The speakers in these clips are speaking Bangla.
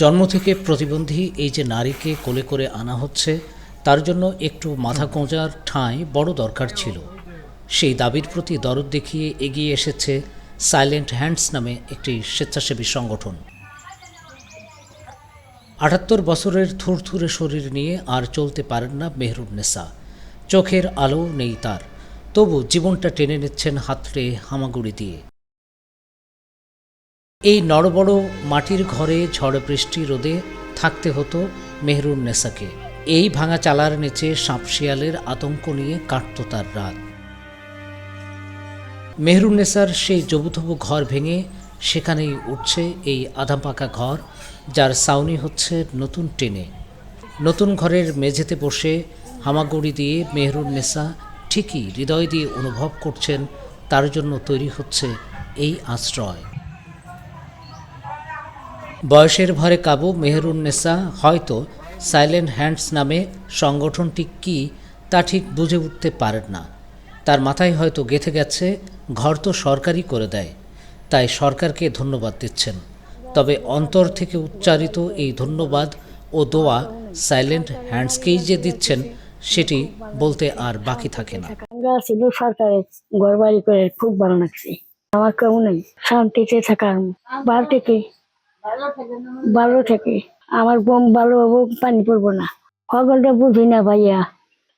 জন্ম থেকে প্রতিবন্ধী এই যে নারীকে কোলে করে আনা হচ্ছে, তার জন্য একটু মাথা গোঁজার ঠাঁই বড় দরকার ছিল। সেই দাবির প্রতি দরদ দেখিয়ে এগিয়ে এসেছে সাইলেন্ট হ্যান্ডস নামে একটি স্বেচ্ছাসেবী সংগঠন। আটাত্তর বছরের থুরথুরে শরীর নিয়ে আর চলতে পারেন না মেহরুন্নেসা চোখের আলো নেই তার, তবু জীবনটা টেনে নিচ্ছেন হাতড়ে হামাগুড়ি দিয়ে। এই নড়বড় মাটির ঘরে ঝড় বৃষ্টি রোদে থাকতে হতো মেহরুন্নেসাকে এই ভাঙা চালার নিচে সাপশিয়ালের আতঙ্ক নিয়ে কাটত তার রাত। মেহরুন্নেসার সেই জবুথবু ঘর ভেঙে সেখানেই উঠছে এই আধা পাকা ঘর, যার সাউনি হচ্ছে নতুন টেনে। নতুন ঘরের মেঝেতে বসে হামাগুড়ি দিয়ে মেহরুন্নেসা ঠিকই হৃদয় দিয়ে অনুভব করছেন, তার জন্য তৈরি হচ্ছে এই আশ্রয়। বয়সের ভরে কাবু মেহরুন্নেসা হয়তো সাইলেন্ট হ্যান্ডস নামে সংগঠনটি কি তা ঠিক বুঝে উঠতে পারেন না। তার মাথায় হয়তো গেথে গেছে, ঘর তো সরকারই করে দেয়, তাই সরকারকে ধন্যবাদ দিচ্ছেন। তবে অন্তর থেকে উচ্চারিত এই ধন্যবাদ ও দোয়া সাইলেন্ট হ্যান্ডসকেই যে দিচ্ছেন, সেটি বলতে আর বাকি থাকে না। সরকারের ঘর বাড়ি করে, খুব ভালো লাগছে। আমার কেউ নেই, শান্তিতে থাকার থেকে ভালো থেকে। আমার বোম ভালো হব পানি পড়ব না। সকলটা বুঝি না ভাইয়া।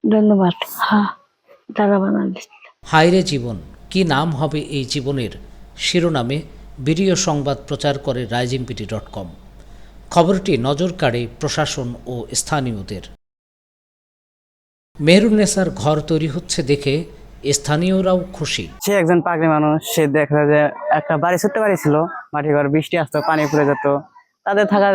ধন্যবাদ। হ্যাঁ তারা বানান। হায়রে জীবন কি নাম হবে এই জীবনের? শিরোনামে ভিডিও সংবাদ প্রচার করে রাইজিমপিটি ডট কম। খবরটি নজর কাড়ে প্রশাসন ও স্থানীয়দের। মেহরুন্নেসার ঘর তৈরি হচ্ছে দেখে স্থানীয়রাও খুশি। সে একজন পাগড়ি মানুষ সে দেখা যায় একটা বাড়ি ছোট্ট বাড়ি ছিল। মাটি ঘর বৃষ্টি আসতো পানি পড়ে যেত। তাদের থাকা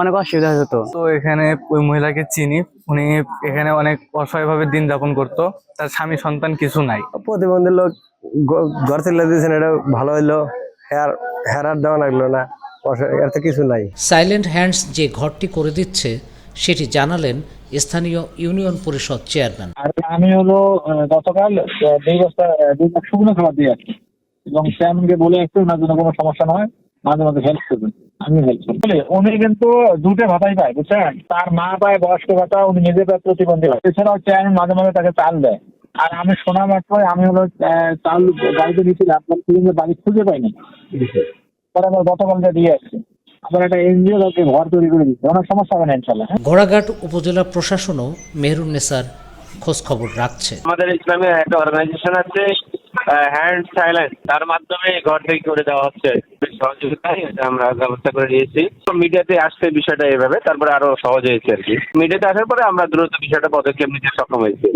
অনেক অসুবিধা হতো তো এখানে ওই মহিলাকে চিনি। উনি এখানে অনেক অসহায়ভাবে দিন যাপন করতো। তার স্বামী সন্তান কিছু নাই। প্রতিবন্ধী লোক ঘর তুলে দিয়েছেন এটা ভালো হইল। হেয়ার হেয়ার আর দেওয়া লাগল না। এর তো কিছু নাই। সাইলেন্ট হ্যান্ডস যে ঘরটি করে দিচ্ছে সেটি জানালেন স্থানীয় ইউনিয়ন পরিষদ চেয়ারম্যান। আর আমি হলো গতকাল দুই বস্তা দুই বস্তা শুকনো খাবার দিয়ে আসছি এবং চেয়ারম্যানকে বলে আসছি ওনার জন্য কোনো সমস্যা নয় মাঝে মাঝে হেল্প করবেন। আমি হেল্প করব। বলে, উনি কিন্তু দুটো ভাতাই পায় বুঝছেন? তার মা পায় বয়স্ক ভাতা উনি নিজে পায় প্রতিবন্ধী হয় এছাড়াও চেয়ারম্যান মাঝে মাঝে তাকে চাল দেয়। আর আমি শোনা মাত্র আমি হলো চাল গাড়িতে নিয়েছিলাম আপনার খুঁজে বাড়ি খুঁজে পাইনি। পরে আমার গতকাল দিয়ে দিয়ে আসছি। আবার একটা এনজিও ঘর তৈরি করে দিচ্ছে। অনেক সমস্যা হবে না হ্যাঁ। ঘোড়াঘাট উপজেলা প্রশাসনও মেহরুন্নেসার খোঁজ খবর রাখছে। আমাদের ইসলামী একটা অর্গানাইজেশন আছে হ্যান্ড সাইলেন্স তার মাধ্যমে ঘর থেকে করে দেওয়া হচ্ছে সহযোগিতায় আমরা ব্যবস্থা করে দিয়েছি মিডিয়াতে আসছে বিষয়টা এভাবে তারপরে আরও সহজ হয়েছে আর কি মিডিয়াতে আসার পরে আমরা দ্রুত বিষয়টা পদক্ষেপ নিতে সক্ষম হয়েছি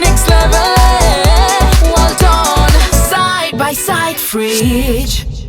next level. Well done, side by side, fridge.